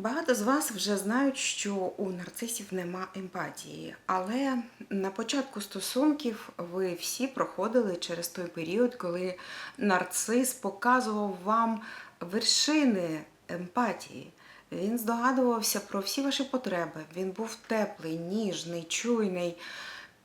Багато з вас вже знають, що у нарцисів нема емпатії, але на початку стосунків ви всі проходили через той період, коли нарцис показував вам вершини емпатії. Він здогадувався про всі ваші потреби. Він був теплий, ніжний, чуйний.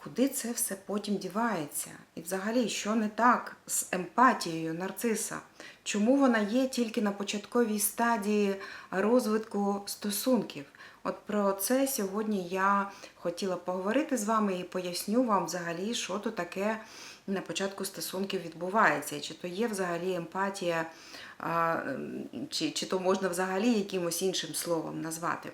Куди це все потім дівається? І взагалі, що не так з емпатією нарциса? Чому вона є тільки на початковій стадії розвитку стосунків? От про це сьогодні я хотіла поговорити з вами і поясню вам взагалі, що то таке на початку стосунків відбувається, чи то є взагалі емпатія, ем, чи, чи то можна взагалі якимось іншим словом назвати.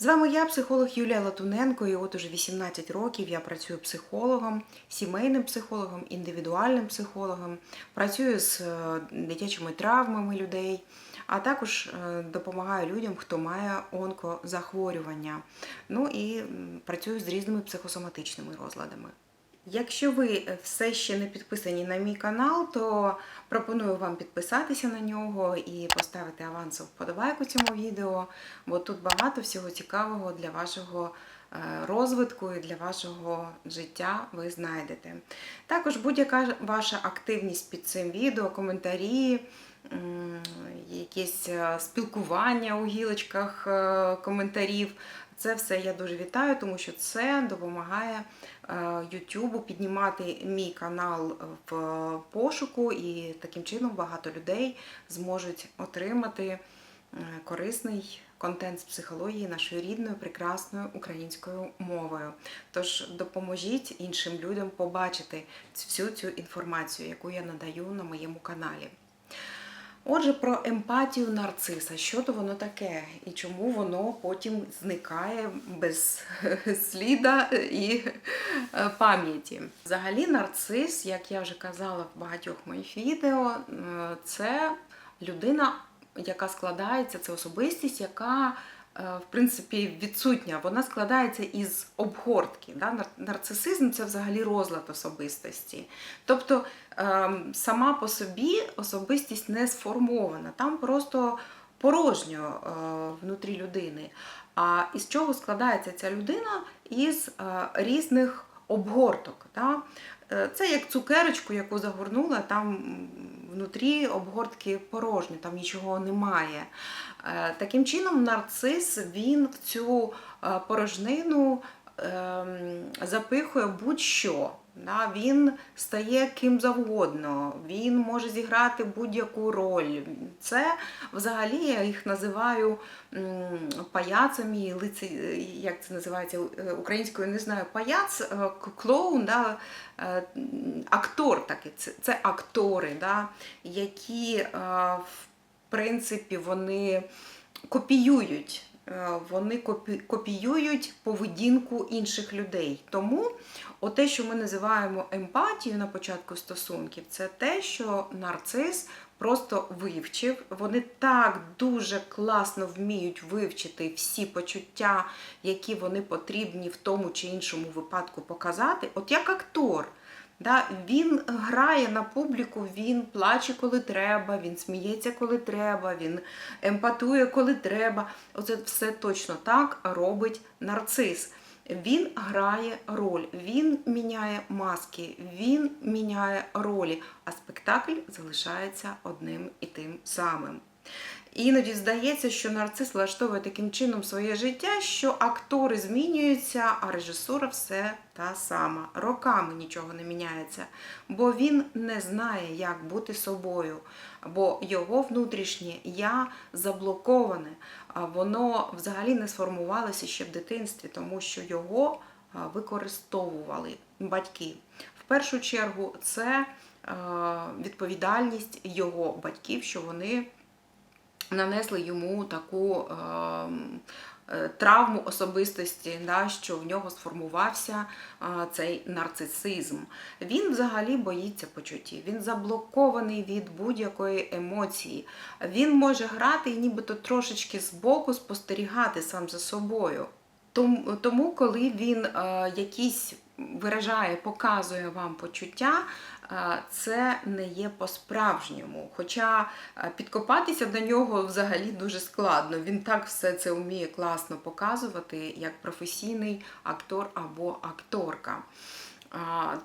З вами я, психолог Юлія Латуненко, і от уже 18 років я працюю психологом, сімейним психологом, індивідуальним психологом, працюю з е, дитячими травмами людей, а також е, допомагаю людям, хто має онкозахворювання. Ну і працюю з різними психосоматичними розладами. Якщо ви все ще не підписані на мій канал, то пропоную вам підписатися на нього і поставити авансову вподобайку цьому відео, бо тут багато всього цікавого для вашого е, розвитку і для вашого життя ви знайдете. Також будь-яка ваша активність під цим відео, коментарі, якесь е, спілкування у гілочках е, коментарів. Це все я дуже вітаю, тому що це допомагає е, Ютубу піднімати мій канал в пошуку, і таким чином багато людей зможуть отримати е, корисний контент з психології нашою рідною, прекрасною українською мовою. Тож допоможіть іншим людям побачити всю цю інформацію, яку я надаю на моєму каналі. Отже, про емпатію нарциса. Що то воно таке і чому воно потім зникає без сліда і е, пам'яті. Взагалі, нарцис, як я вже казала в багатьох моїх відео, е, це людина, яка складається, це особистість, яка в принципі відсутня. Вона складається із обгортки. Да? Нарцисизм це взагалі розлад особистості. Тобто ем, сама по собі особистість не сформована, там просто порожньо е, внутрі людини. А із чого складається ця людина? Із е, різних обгорток. Да? Е, Це як цукерочку, яку загорнула, там внутрі обгортки порожні, там нічого немає. Е, Таким чином, нарцис він в цю е, порожнину ем, запихує будь-що. Він стає ким завгодно, він може зіграти будь-яку роль. Це взагалі я їх називаю паяцами, як це називається е, українською, не знаю, паяц, клоун, да, актор такий, це, актори, да, які в принципі вони копіюють. е, Вони копі- копіюють поведінку інших людей. Тому те, що ми називаємо емпатією на початку стосунків, це те, що нарцис просто вивчив. Вони так дуже класно вміють вивчити всі почуття, які вони потрібні в тому чи іншому випадку показати, от як актор. Да, він грає на публіку, він плаче, коли треба, він сміється, коли треба, він емпатує, коли треба. Оце все точно так робить нарцис. Він грає роль, він міняє маски, він міняє ролі, а спектакль залишається одним і тим самим. Іноді здається, що нарцис влаштовує таким чином своє життя, що актори змінюються, а режисура все та сама. Роками нічого не міняється, бо він не знає, як бути собою, бо його внутрішнє я заблоковане, воно взагалі не сформувалося ще в дитинстві, тому що його використовували батьки. В першу чергу це відповідальність його батьків, що вони нанесли йому таку ем, е, травму особистості, да, що в нього сформувався е, цей нарцисизм. Він взагалі боїться почуттів, він заблокований від будь-якої емоції. Він може грати і нібито трошечки збоку спостерігати сам за собою. Тому, коли він е, якісь виражає, показує вам почуття, е, це не є по-справжньому. Хоча е, підкопатися до нього взагалі дуже складно. Він так все це вміє класно показувати, як професійний актор або акторка.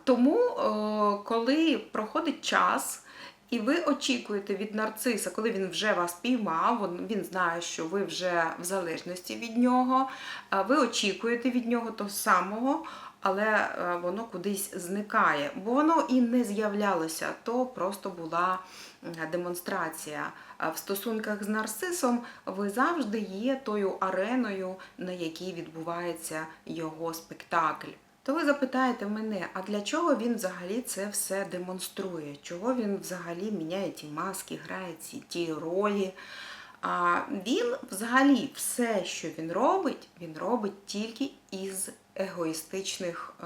Тому, е, коли проходить час, і ви очікуєте від нарциса, коли він вже вас піймав, він знає, що ви вже в залежності від нього, ви очікуєте від нього того самого, але е, воно кудись зникає, бо воно і не з'являлося, то просто була демонстрація. В стосунках з нарцисом ви завжди є тою ареною, на якій відбувається його спектакль. То ви запитаєте мене, а для чого він взагалі це все демонструє? Чого він взагалі міняє ті маски, грає ці ті ролі? А він взагалі все, що він робить, він робить тільки із егоїстичних е,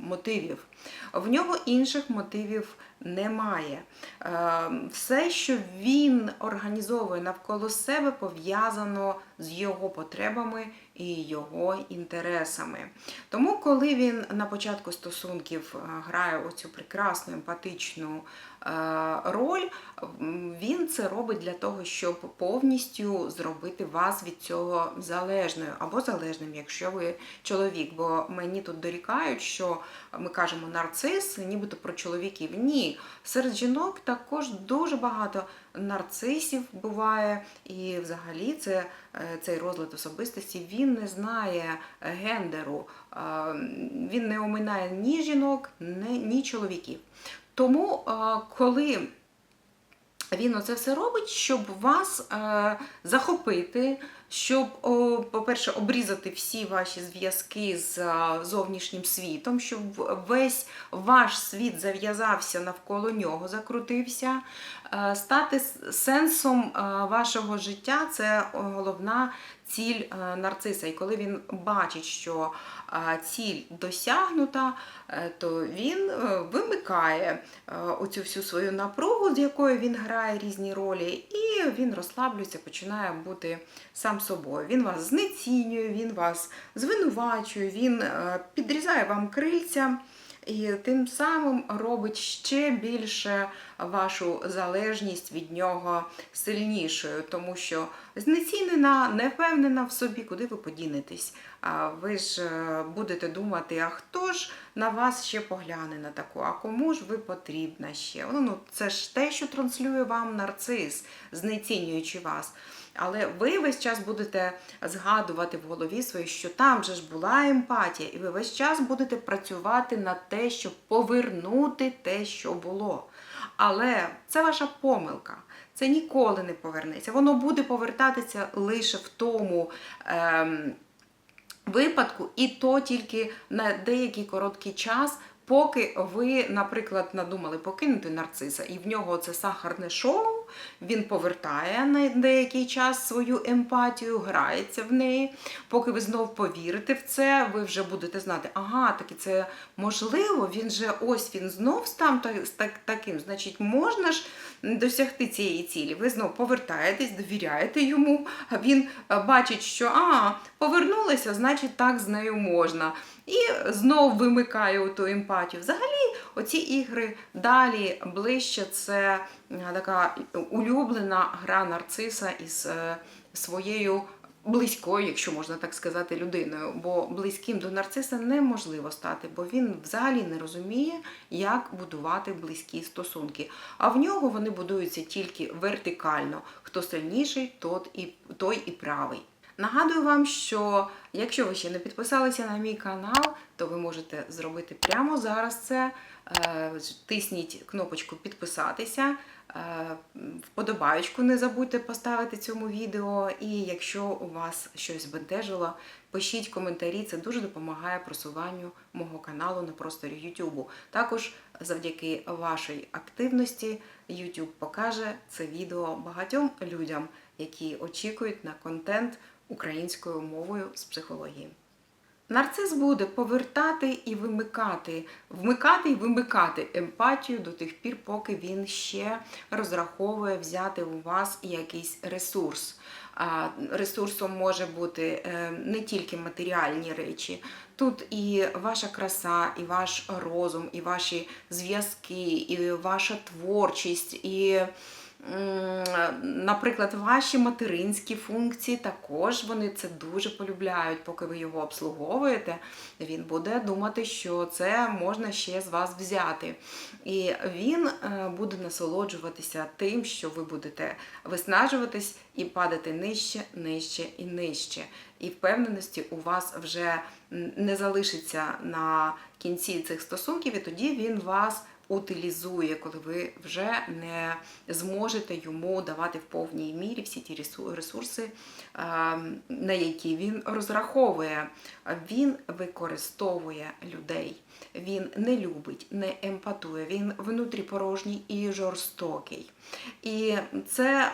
мотивів. В нього інших мотивів немає. Е, все, що він організовує навколо себе, пов'язано з його потребами і його інтересами. Тому, коли він на початку стосунків е, грає оцю прекрасну емпатичну роль, він це робить для того, щоб повністю зробити вас від цього залежною або залежним, якщо ви чоловік. Бо мені тут дорікають, що ми кажемо нарцис, нібито про чоловіків. Ні, серед жінок також дуже багато нарцисів буває, і взагалі це, е, цей розлад особистості він не знає гендеру, е, він не оминає ні жінок, ні чоловіків. Тому, коли він оце все робить, щоб вас е, захопити, щоб, по-перше, обрізати всі ваші зв'язки з зовнішнім світом, щоб весь ваш світ зав'язався навколо нього, закрутився. Е, стати сенсом е, вашого життя це головна ціль е, нарциса. І коли він бачить, що ціль досягнута, то він вимикає оцю всю свою напругу, з якою він грає різні ролі, і він розслаблюється, починає бути сам собою. Він вас знецінює, він вас звинувачує, він підрізає вам крильця. І тим самим робить ще більше вашу залежність від нього сильнішою, тому що знецінена, не впевнена в собі, куди ви подінетесь. Ви ж е, будете думати, а хто ж на вас ще погляне на таку, а кому ж ви потрібна ще? Ну, це ж те, що транслює вам нарцис, знецінюючи вас. Але ви весь час будете згадувати в голові своїй, що там же ж була емпатія, і ви весь час будете працювати на те, щоб повернути те, що було. Але це ваша помилка. Це ніколи не повернеться. Воно буде повертатися лише в тому. Ем, випадку, і то тільки на деякий короткий час, поки ви, наприклад, надумали покинути нарциса, і в нього це сахарне шоу, він повертає на деякий час свою емпатію, грається в неї. Поки ви знов повірите в це, ви вже будете знати, ага, таки це можливо, він же ось він знов став таким. Значить, можна ж досягти цієї цілі. Ви знов повертаєтесь, довіряєте йому, а він бачить, що а, повернулася, значить так з нею можна. І знов вимикає ту емпатію. Взагалі, оці ігри далі ближче це е, така улюблена гра нарциса із е, своєю близькою, якщо можна так сказати, людиною. Бо близьким до нарциса неможливо стати, бо він взагалі не розуміє, як будувати близькі стосунки. А в нього вони будуються тільки вертикально. Хто сильніший, тот і, той і правий. Нагадую вам, що якщо ви ще не підписалися на мій канал, то ви можете зробити прямо зараз це. Е, Тисніть кнопочку підписатися, е, вподобаючку не забудьте поставити цьому відео. І якщо у вас щось збентежило, пишіть коментарі, це дуже допомагає просуванню мого каналу на просторі YouTube. Також завдяки вашій активності YouTube покаже це відео багатьом людям, які очікують на контент українською мовою з психології. Нарцис буде повертати і вимикати, вмикати і вимикати емпатію до тих пір, поки він ще розраховує взяти у вас якийсь ресурс. Ресурсом може бути е, не тільки матеріальні речі, тут і ваша краса, і ваш розум, і ваші зв'язки, і ваша творчість, і Наприклад, ваші материнські функції також вони це дуже полюбляють, поки ви його обслуговуєте. Він буде думати, що це можна ще з вас взяти. І він е, буде насолоджуватися тим, що ви будете виснажуватись і падати нижче, нижче і нижче. І впевненості у вас вже не залишиться на кінці цих стосунків, і тоді він вас утилізує, коли ви вже не зможете йому давати в повній мірі всі ті ресурси, е, на які він розраховує. Він використовує людей. Він не любить, не емпатує, він внутріпорожній і жорстокий. І це.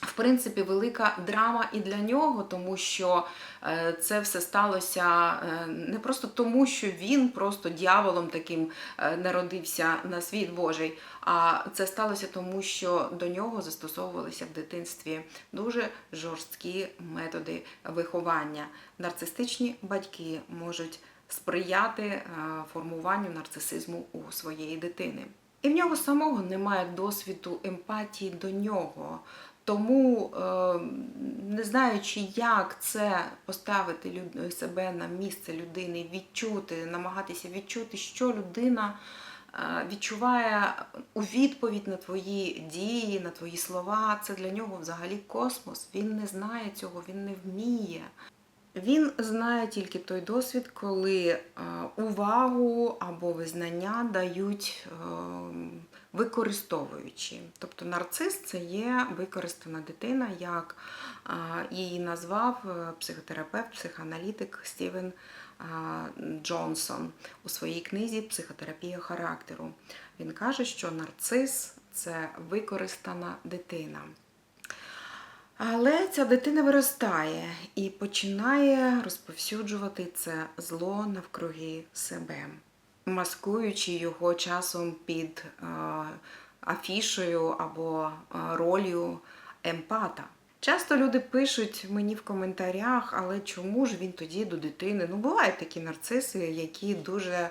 В принципі, велика драма і для нього, тому що е, це все сталося е, не просто тому, що він просто дьяволом таким е, народився на світ Божий, а це сталося тому, що до нього застосовувалися в дитинстві дуже жорсткі методи виховання. Нарцистичні батьки можуть сприяти формуванню нарцисизму у своєї дитини. І в нього самого немає досвіду емпатії до нього. Тому, е, не знаючи, як це поставити себе на місце людини, відчути, намагатися відчути, що людина е, відчуває у відповідь на твої дії, на твої слова, це для нього взагалі космос. Він не знає цього, він не вміє. Він знає тільки той досвід, коли е, увагу або визнання дають використовуючи. Тобто нарцис це є використана дитина, як її назвав е, психотерапевт, психоаналітик Стівен Джонсон у своїй книзі Психотерапія характеру. Він каже, що нарцис це використана дитина. Але ця дитина виростає і починає розповсюджувати це зло навкруги себе, маскуючи його часом під е, афішою або е, ролью емпата. Часто люди пишуть мені в коментарях, але чому ж він тоді до дитини? Ну, бувають такі нарциси, які дуже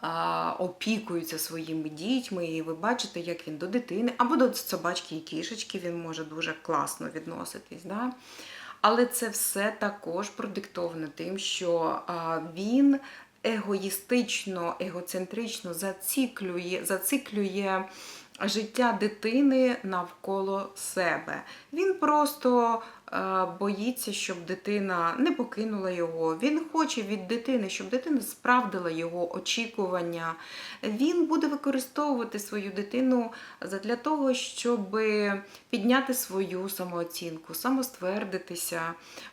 а, опікуються своїми дітьми, і ви бачите, як він до дитини, або до собачки і кішечки він може дуже класно відноситись. Да? Але це все також продиктовано тим, що він егоїстично, егоцентрично зациклює, зациклює життя дитини навколо себе. Він просто боїться, щоб дитина не покинула його. Він хоче від дитини, щоб дитина справдила його очікування. Він буде використовувати свою дитину для того, щоб підняти свою самооцінку, самоствердитися.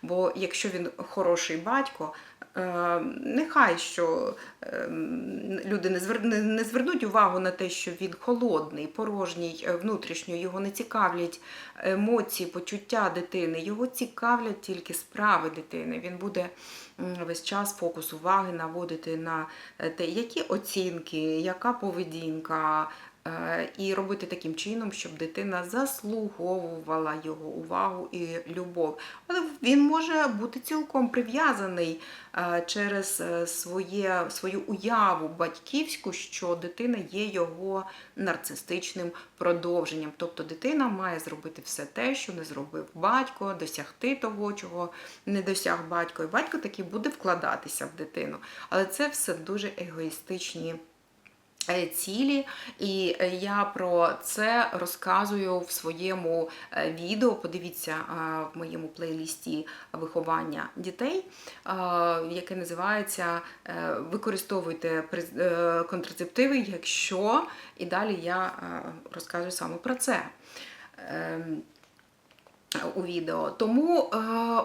Бо якщо він хороший батько, е, нехай що е, люди не звер- не- не звернуть увагу на те, що він холодний, порожній, е, внутрішньо його не цікавлять емоції, почуття дитини, його цікавлять тільки справи дитини. Він буде весь час фокус уваги наводити на е, те, які оцінки, яка поведінка. Е, І робити таким чином, щоб дитина заслуговувала його увагу і любов. Але він може бути цілком прив'язаний е, через е, своє, свою уяву батьківську, що дитина є його нарцистичним продовженням. Тобто дитина має зробити все те, що не зробив батько, досягти того, чого не досяг батько. І батько таки буде вкладатися в дитину. Але це все дуже егоїстичні цілі, і е, я про це розказую в своєму е, відео. Подивіться е, в моєму плейлісті виховання дітей, е, яке називається е, Використовуйте е, контрацептиви, якщо і далі я е, розказую саме про це. Ем, у відео. Тому е,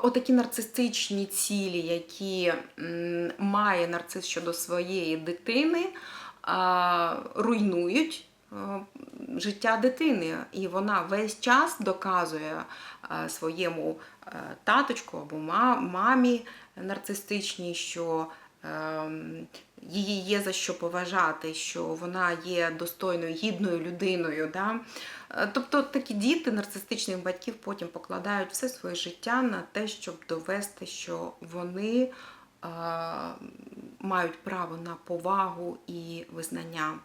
отакі нарцистичні цілі, які м, має нарцис щодо своєї дитини, е, руйнують е, життя дитини, і вона весь час доказує е, своєму е, таточку або мамі нарцистичній, що ем, її є за що поважати, що вона є достойною, гідною людиною. Да? Тобто такі діти нарцистичних батьків потім покладають все своє життя на те, щоб довести, що вони мають право на повагу і визнання.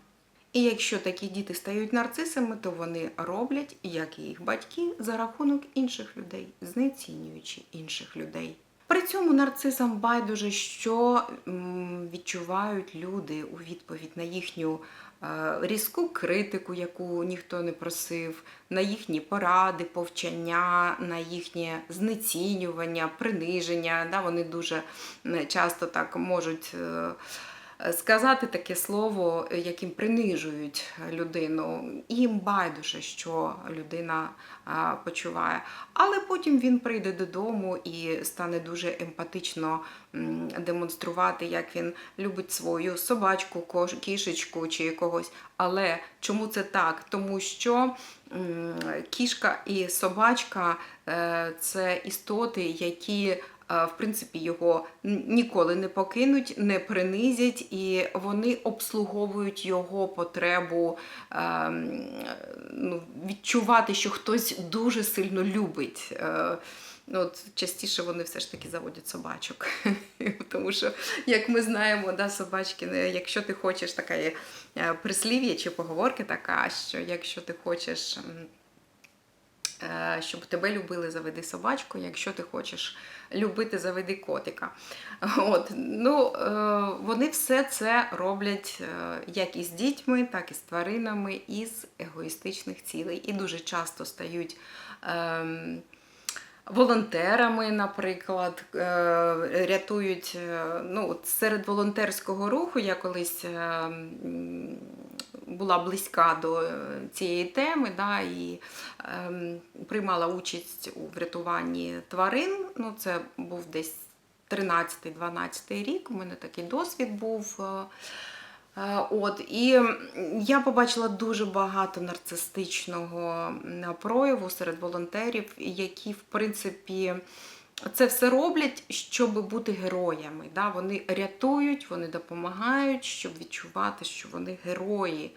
І якщо такі діти стають нарцисами, то вони роблять, як і їх батьки, за рахунок інших людей, знецінюючи інших людей. При цьому нарцисам байдуже, що відчувають люди у відповідь на їхню е, різку критику, яку ніхто не просив, на їхні поради, повчання, на їхнє знецінювання, приниження. Вони дуже часто так можуть. Е, сказати таке слово, яким принижують людину. Їм байдуже, що людина почуває. Але потім він прийде додому і стане дуже емпатично демонструвати, як він любить свою собачку, кішечку чи когось. Але чому це так? Тому що кішка і собачка е, це істоти, які е, в принципі його ніколи не покинуть, не принизять, і вони обслуговують його потребу ну, відчувати, що хтось дуже сильно любить. Ну, от частіше вони все ж таки заводять собачок. Тому що, як ми знаємо, да, собачки, якщо ти хочеш така е, прислів'я чи поговорка така, що якщо ти хочеш. Е, Щоб тебе любили, заведи собачку. Якщо ти хочеш любити, заведи котика. От, ну, е, вони все це роблять е, як із дітьми, так і з тваринами, із егоїстичних цілей. І дуже часто стають. ем, волонтерами, наприклад, рятують ну, серед волонтерського руху. Я колись е, м, була близька до е, цієї теми да, і ем, приймала участь у врятуванні тварин. Ну, це був десь 13-12 рік. У мене такий досвід був. е, Е, От і я побачила дуже багато нарцистичного прояву серед волонтерів, які, в принципі, це все роблять, щоб бути героями. Да? Вони рятують, вони допомагають, щоб відчувати, що вони герої.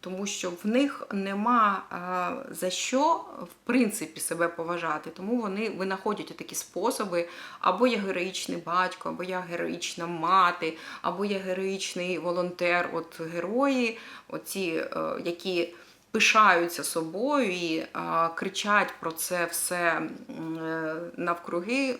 Тому що в них нема а, за що в принципі себе поважати. Тому вони винаходять такі способи: або я героїчний батько, або я героїчна мати, або я героїчний волонтер. От герої, оці, е, які пишаються собою і е, кричать про це все е, навкруги,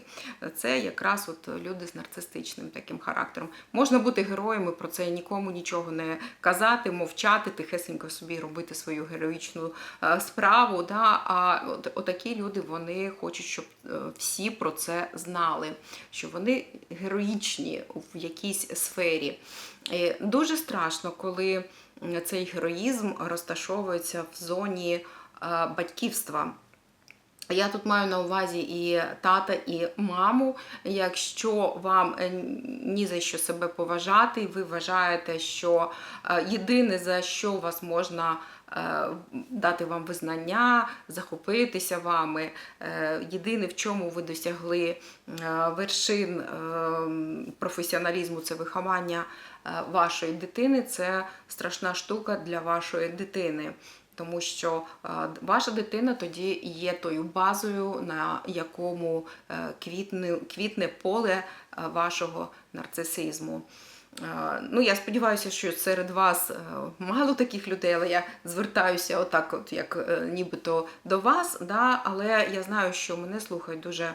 це якраз от люди з нарцистичним таким характером. Можна бути героями, про це нікому нічого не казати, мовчати, тихесенько собі робити свою героїчну е, справу. Да? А от, отакі люди вони хочуть, щоб е, всі про це знали, що вони героїчні в якійсь сфері. І дуже страшно, коли цей героїзм розташовується в зоні е, батьківства. Я тут маю на увазі і тата, і маму. Якщо вам е, ні за що себе поважати, ви вважаєте, що е, єдине за що вас можна е, дати вам визнання, захопитися вами, єдине в чому ви досягли вершин професіоналізму, це виховання вашої дитини, це страшна штука для вашої дитини. Тому що е, ваша дитина тоді є тою базою, на якому е, квітне, квітне поле е, вашого нарцисизму. Ну, я сподіваюся, що серед вас мало таких людей, але я звертаюся отак, от як нібито до вас. Да? Але я знаю, що мене слухають дуже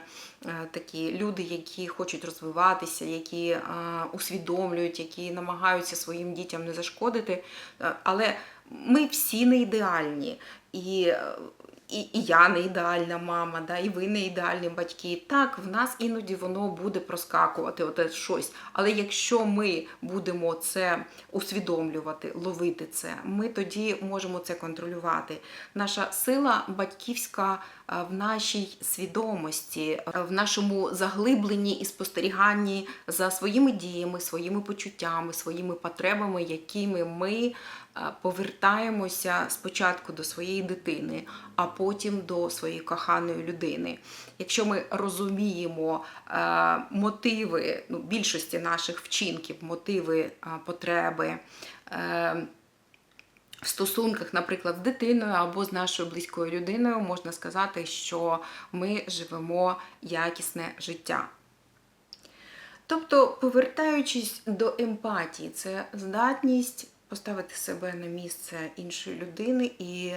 такі люди, які хочуть розвиватися, які усвідомлюють, які намагаються своїм дітям не зашкодити. Але ми всі не ідеальні. І, і, і я не ідеальна мама, да, і ви не ідеальні батьки. Так, в нас іноді воно буде проскакувати, оте щось. Але якщо ми будемо це усвідомлювати, ловити це, ми тоді можемо це контролювати. Наша сила батьківська е, в нашій свідомості, е, в нашому заглибленні і спостеріганні за своїми діями, своїми почуттями, своїми потребами, якими ми повертаємося спочатку до своєї дитини, а потім до своєї коханої людини. Якщо ми розуміємо е, мотиви ну, більшості наших вчинків, мотиви, е, потреби. е, в стосунках, наприклад, з дитиною або з нашою близькою людиною, можна сказати, що ми живемо якісне життя. Тобто, повертаючись до емпатії, це здатність поставити себе на місце іншої людини і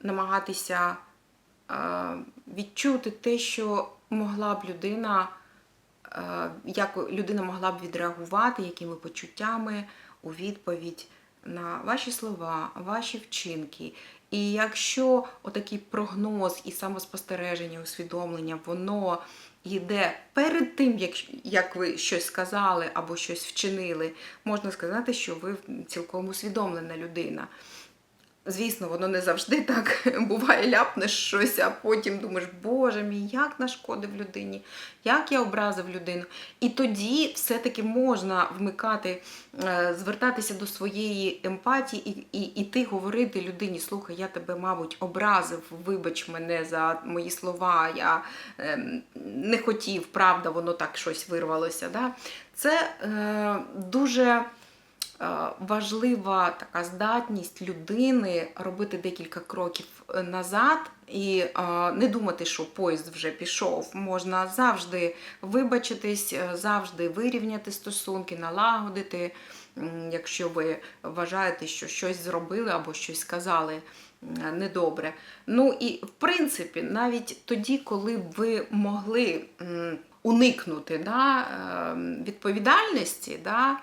намагатися е, відчути те, що могла б людина, е, як людина могла б відреагувати, якими почуттями у відповідь на ваші слова, ваші вчинки. І якщо отакий прогноз і самоспостереження, усвідомлення, воно йде перед тим, як, як ви щось сказали або щось вчинили, можна сказати, що ви цілком усвідомлена людина. Звісно, воно не завжди так буває, ляпнеш щось, а потім думаєш, боже мій, як нашкодив людині, як я образив людину. І тоді все-таки можна вмикати, е, звертатися до своєї емпатії і, і, і ти говорити людині, слухай, я тебе, мабуть, образив, вибач мене за мої слова, я е, не хотів, правда, воно так щось вирвалося. Да? Це е, дуже. Е, важлива така здатність людини робити декілька кроків е, назад і е, не думати, що поїзд вже пішов. Можна завжди вибачитись, завжди вирівняти стосунки, налагодити, якщо ви вважаєте, що щось зробили або щось сказали. Недобре. Ну і в принципі, навіть тоді, коли б ви могли уникнути да, відповідальності, да,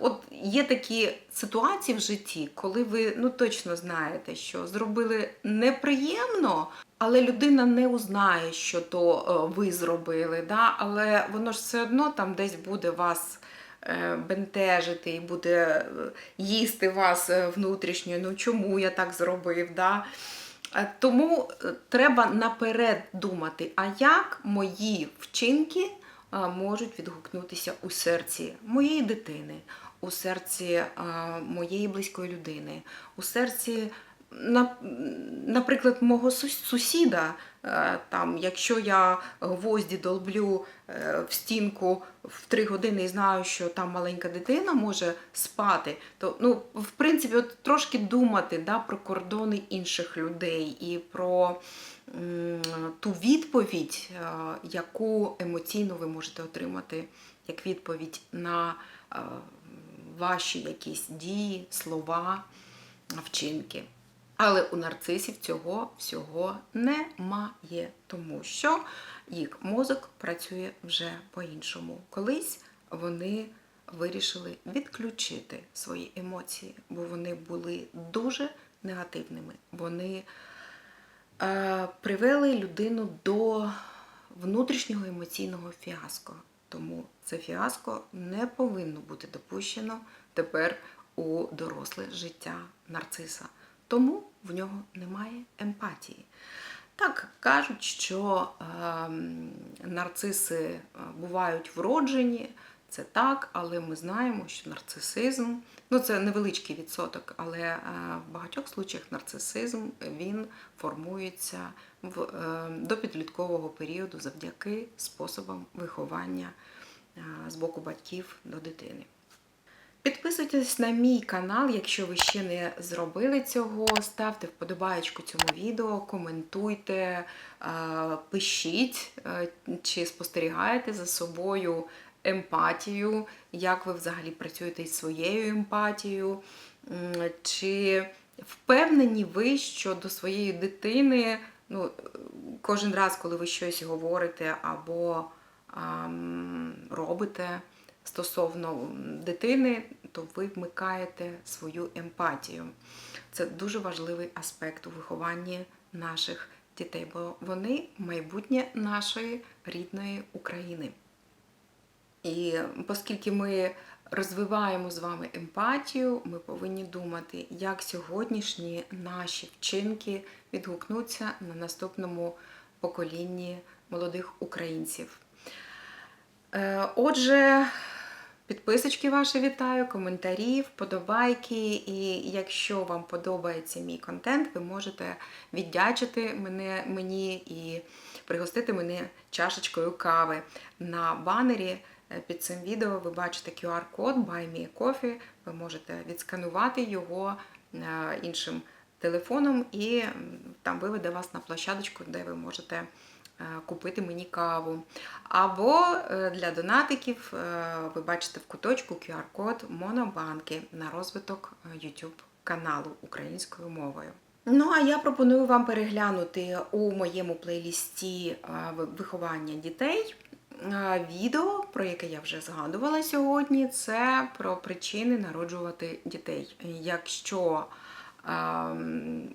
от є такі ситуації в житті, коли ви ну точно знаєте, що зробили неприємно, але людина не узнає, що то е, ви зробили. Да? Але воно ж все одно там десь буде вас. Е, бентежити і буде їсти вас внутрішньо, ну чому я так зробив. Да? Тому треба наперед думати, а як мої вчинки можуть відгукнутися у серці моєї дитини, у серці моєї близької людини, у серці, наприклад, мого сусіда. Е, там, Якщо я гвозді долблю е, в стінку в три години і знаю, що там маленька дитина може спати, то ну, в принципі от трошки думати да, про кордони інших людей і про ту відповідь, е, яку емоційно ви можете отримати як відповідь на ваші якісь дії, слова, вчинки. Але у нарцисів цього всього немає, тому що їх мозок працює вже по-іншому. Колись вони вирішили відключити свої емоції, бо вони були дуже негативними. Вони е, привели людину до внутрішнього емоційного фіаско. Тому це фіаско не повинно бути допущено тепер у доросле життя нарциса тому в нього немає емпатії. Так кажуть, що е, нарциси бувають вроджені, це так, але ми знаємо, що нарцисизм ну це невеличкий відсоток, але е, в багатьох случаях нарцисизм він формується в, е, до підліткового періоду завдяки способам виховання е, з боку батьків до дитини. Підписуйтесь на мій канал, якщо ви ще не зробили цього. Ставте вподобаєчку цьому відео, коментуйте, е, пишіть, е, чи спостерігаєте за собою емпатію, як ви взагалі працюєте із своєю емпатією. Чи впевнені ви, що до своєї дитини ну, кожен раз, коли ви щось говорите або ем, робите, стосовно дитини, то ви вмикаєте свою емпатію. Це дуже важливий аспект у вихованні наших дітей, бо вони майбутнє нашої рідної України. І оскільки ми розвиваємо з вами емпатію, ми повинні думати, як сьогоднішні наші вчинки відгукнуться на наступному поколінні молодих українців. Е, отже, Підписочки ваші вітаю, коментарі, вподобайки. І якщо вам подобається мій контент, ви можете віддячити мене, мені і пригостити мене чашечкою кави. На банері е, під цим відео ви бачите QR-код Buy Me Coffee. Ви можете відсканувати його е, іншим телефоном, і там виведе вас на площадочку, де ви можете купити мені каву. Або е, для донатиків е, ви бачите в куточку QR-код Монобанки на розвиток е, YouTube каналу українською мовою. Ну, а я пропоную вам переглянути у моєму плейлісті е, виховання дітей. е, Відео, про яке я вже згадувала сьогодні, це про причини народжувати дітей. Якщо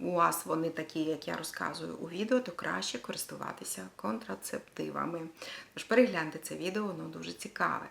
у вас вони такі, як я розказую у відео, то краще користуватися контрацептивами. Тож перегляньте це відео, воно дуже цікаве.